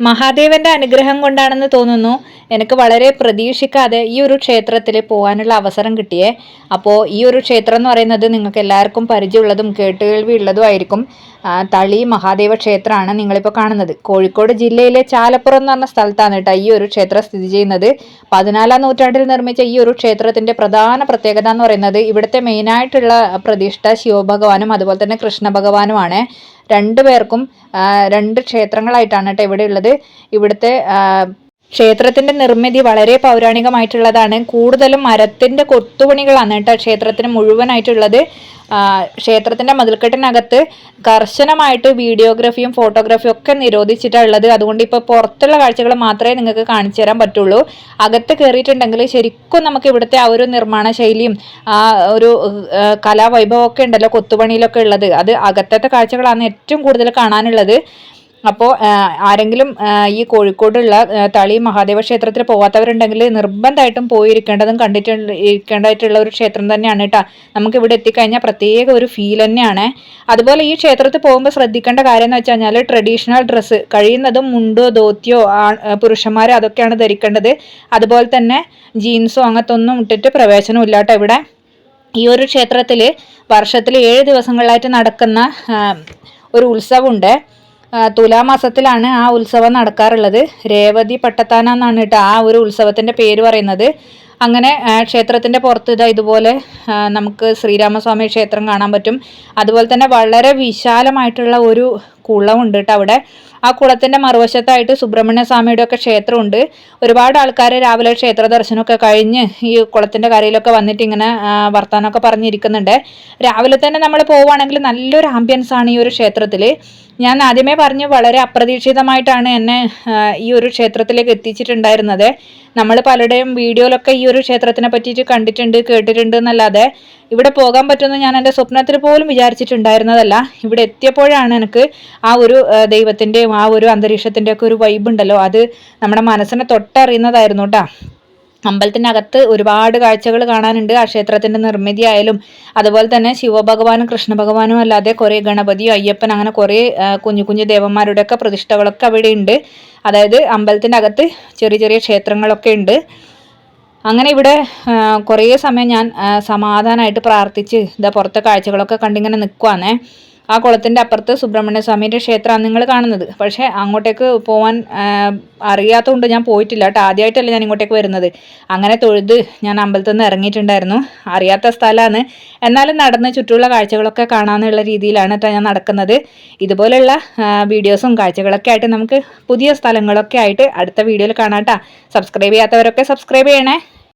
മഹാദേവന്റെ അനുഗ്രഹം കൊണ്ടാണെന്ന് തോന്നുന്നു. എനിക്ക് വളരെ പ്രതീക്ഷിക്കാതെ ഈ ഒരു ക്ഷേത്രത്തിൽ പോകാനുള്ള അവസരം കിട്ടിയേ. അപ്പോൾ ഈ ഒരു ക്ഷേത്രം എന്ന് പറയുന്നത് നിങ്ങൾക്ക് എല്ലാവർക്കും പരിചയമുള്ളതും കേട്ടുകേൾവി ഉള്ളതുമായിരിക്കും ആ, തളി മഹാദേവ ക്ഷേത്രമാണ് നിങ്ങളിപ്പോൾ കാണുന്നത്. കോഴിക്കോട് ജില്ലയിലെ ചാലപ്പുറം എന്ന് പറഞ്ഞ സ്ഥലത്താണ് കേട്ടോ ഈ ഒരു ക്ഷേത്രം സ്ഥിതി ചെയ്യുന്നത്. പതിനാലാം നൂറ്റാണ്ടിൽ നിർമ്മിച്ച ഈ ഒരു ക്ഷേത്രത്തിന്റെ പ്രധാന പ്രത്യേകത എന്ന് പറയുന്നത് ഇവിടുത്തെ മെയിനായിട്ടുള്ള പ്രതിഷ്ഠ ശിവഭഗവാനും അതുപോലെ തന്നെ കൃഷ്ണ ഭഗവാനുമാണ്. രണ്ടു പേർക്കും രണ്ട് ക്ഷേത്രങ്ങളായിട്ടാണ് കേട്ടോ ഇവിടെയുള്ളത് ഇവിടുത്തെ ക്ഷേത്രത്തിന്റെ നിർമ്മിതി വളരെ പൗരാണികമായിട്ടുള്ളതാണ്. കൂടുതലും മരത്തിന്റെ കൊത്തുപണികളാണ് കേട്ടോ ക്ഷേത്രത്തിന് മുഴുവനായിട്ടുള്ളത്. ക്ഷേത്രത്തിന്റെ മതിൽക്കെട്ടിനകത്ത് കർശനമായിട്ട് വീഡിയോഗ്രഫിയും ഫോട്ടോഗ്രാഫിയും ഒക്കെ നിരോധിച്ചിട്ടുള്ളത് അതുകൊണ്ട് ഇപ്പോൾ പുറത്തുള്ള കാഴ്ചകൾ മാത്രമേ നിങ്ങൾക്ക് കാണിച്ചു തരാൻ പറ്റുള്ളൂ. അകത്ത് കയറിയിട്ടുണ്ടെങ്കിൽ ശരിക്കും നമുക്ക് ഇവിടുത്തെ ആ ഒരു നിർമ്മാണ ശൈലിയും ആ ഒരു കലാവൈഭവം ഒക്കെ ഉണ്ടല്ലോ കൊത്തുപണിയിലൊക്കെ ഉള്ളത്. അത് അകത്തത്തെ കാഴ്ചകളാണ് ഏറ്റവും കൂടുതൽ കാണാനുള്ളത്. അപ്പോൾ ആരെങ്കിലും ഈ കോഴിക്കോടുള്ള തളി മഹാദേവ ക്ഷേത്രത്തിൽ പോകാത്തവരുണ്ടെങ്കിൽ നിർബന്ധമായിട്ടും പോയിരിക്കേണ്ടതും കണ്ടിട്ടുണ്ട് ഇരിക്കേണ്ടതായിട്ടുള്ള ഒരു ക്ഷേത്രം തന്നെയാണ് കേട്ടോ. നമുക്ക് ഇവിടെ എത്തിക്കഴിഞ്ഞാൽ പ്രത്യേക ഒരു ഫീൽ തന്നെയാണ്. അതുപോലെ ഈ ക്ഷേത്രത്തിൽ പോകുമ്പോൾ ശ്രദ്ധിക്കേണ്ട കാര്യം എന്ന് വെച്ച് കഴിഞ്ഞാൽ ട്രഡീഷണൽ ഡ്രസ്സ് കഴിയുന്നതും മുണ്ടോ ധോത്തിയോ പുരുഷന്മാർ അതൊക്കെയാണ് ധരിക്കേണ്ടത്. അതുപോലെ തന്നെ ജീൻസോ അങ്ങനത്തെ ഒന്നും ഇട്ടിട്ട് പ്രവേശനം ഇല്ല കേട്ടോ ഇവിടെ. ഈ ഒരു ക്ഷേത്രത്തിൽ വർഷത്തിൽ ഏഴ് ദിവസങ്ങളിലായിട്ട് നടക്കുന്ന ഒരു ഉത്സവമുണ്ട്. തുലാമാസത്തിലാണ് ആ ഉത്സവം നടക്കാറുള്ളത്. രേവതി പട്ടത്താന എന്നാണ് കേട്ടോ ആ ഒരു ഉത്സവത്തിന്റെ പേര് പറയുന്നത്. അങ്ങനെ ക്ഷേത്രത്തിന്റെ പുറത്ത് ഇതാ ഇതുപോലെ നമുക്ക് ശ്രീരാമസ്വാമി ക്ഷേത്രം കാണാൻ പറ്റും. അതുപോലെ തന്നെ വളരെ വിശാലമായിട്ടുള്ള ഒരു കുളമുണ്ട് കേട്ടോ അവിടെ. ആ കുളത്തിന്റെ മറുവശത്തായിട്ട് സുബ്രഹ്മണ്യ സ്വാമിയുടെ ഒക്കെ ക്ഷേത്രമുണ്ട്. ഒരുപാട് ആൾക്കാർ രാവിലെ ക്ഷേത്ര ദർശനമൊക്കെ കഴിഞ്ഞ് ഈ കുളത്തിന്റെ കരയിലൊക്കെ വന്നിട്ട് ഇങ്ങനെ വർത്താനമൊക്കെ പറഞ്ഞിരിക്കുന്നുണ്ട്. രാവിലെ തന്നെ നമ്മൾ പോവുകയാണെങ്കിൽ നല്ലൊരു ആംബിയൻസ് ആണ് ഈ ഒരു ക്ഷേത്രത്തിൽ ഞാൻ ആദ്യമേ പറഞ്ഞു വളരെ അപ്രതീക്ഷിതമായിട്ടാണ് എന്നെ ഈ ഒരു ക്ഷേത്രത്തിലേക്ക് എത്തിച്ചിട്ടുണ്ടായിരുന്നത്. നമ്മൾ പലരുടെയും വീഡിയോയിലൊക്കെ ഈ ഒരു ക്ഷേത്രത്തിനെ പറ്റിയിട്ട് കണ്ടിട്ടുണ്ട് കേട്ടിട്ടുണ്ട് എന്നല്ലാതെ. ഇവിടെ പോകാൻ പറ്റുമെന്ന് ഞാൻ എന്റെ സ്വപ്നത്തിൽ പോലും വിചാരിച്ചിട്ടുണ്ടായിരുന്നതല്ല. ഇവിടെ എത്തിയപ്പോഴാണ് എനിക്ക് ആ ഒരു ദൈവത്തിന്റെയും ആ ഒരു അന്തരീക്ഷത്തിന്റെ ഒക്കെ ഒരു വൈബ് ഉണ്ടല്ലോ. അത് നമ്മുടെ മനസ്സിനെ തൊട്ടറിയുന്നതായിരുന്നു കേട്ടോ അമ്പലത്തിനകത്ത് ഒരുപാട് കാഴ്ചകൾ കാണാനുണ്ട്. ആ ക്ഷേത്രത്തിന്റെ നിർമ്മിതി ആയാലും അതുപോലെ തന്നെ ശിവഭഗവാനും കൃഷ്ണഭഗവാനും അല്ലാതെ കുറേ ഗണപതിയും അയ്യപ്പൻ അങ്ങനെ കുറേ കുഞ്ഞു കുഞ്ഞു ദേവന്മാരുടെയൊക്കെ പ്രതിഷ്ഠകളൊക്കെ അവിടെ ഉണ്ട് അതായത് അമ്പലത്തിന്റെ അകത്ത് ചെറിയ ചെറിയ ക്ഷേത്രങ്ങളൊക്കെ ഉണ്ട്. അങ്ങനെ ഇവിടെ കുറേ സമയം ഞാൻ സമാധാനമായിട്ട് പ്രാർത്ഥിച്ച് ഇതാ പുറത്തെ കാഴ്ചകളൊക്കെ കണ്ടിങ്ങനെ നിൽക്കുവാന്നേ ആ കുളത്തിന്റെ അപ്പുറത്ത് സുബ്രഹ്മണ്യ സ്വാമിന്റെ ക്ഷേത്രമാണ് നിങ്ങൾ കാണുന്നത്. പക്ഷേ അങ്ങോട്ടേക്ക് പോകാൻ അറിയാത്തതുകൊണ്ട് ഞാൻ പോയിട്ടില്ല. കേട്ടോ ആദ്യമായിട്ടല്ല ഞാൻ ഇങ്ങോട്ടേക്ക് വരുന്നത്. അങ്ങനെ തൊഴുത് ഞാൻ അമ്പലത്തിൽ നിന്ന് ഇറങ്ങിയിട്ടുണ്ടായിരുന്നു. അറിയാത്ത സ്ഥലമാണ്. എന്നാലും നടന്ന് ചുറ്റുമുള്ള കാഴ്ചകളൊക്കെ കാണാമെന്നുള്ള രീതിയിലാണ് കേട്ടോ ഞാൻ നടക്കുന്നത്. ഇതുപോലെയുള്ള വീഡിയോസും കാഴ്ചകളൊക്കെ ആയിട്ട് നമുക്ക് പുതിയ സ്ഥലങ്ങളൊക്കെ ആയിട്ട് അടുത്ത വീഡിയോയിൽ കാണാം കേട്ടോ. സബ്സ്ക്രൈബ് ചെയ്യാത്തവരൊക്കെ സബ്സ്ക്രൈബ് ചെയ്യണേ.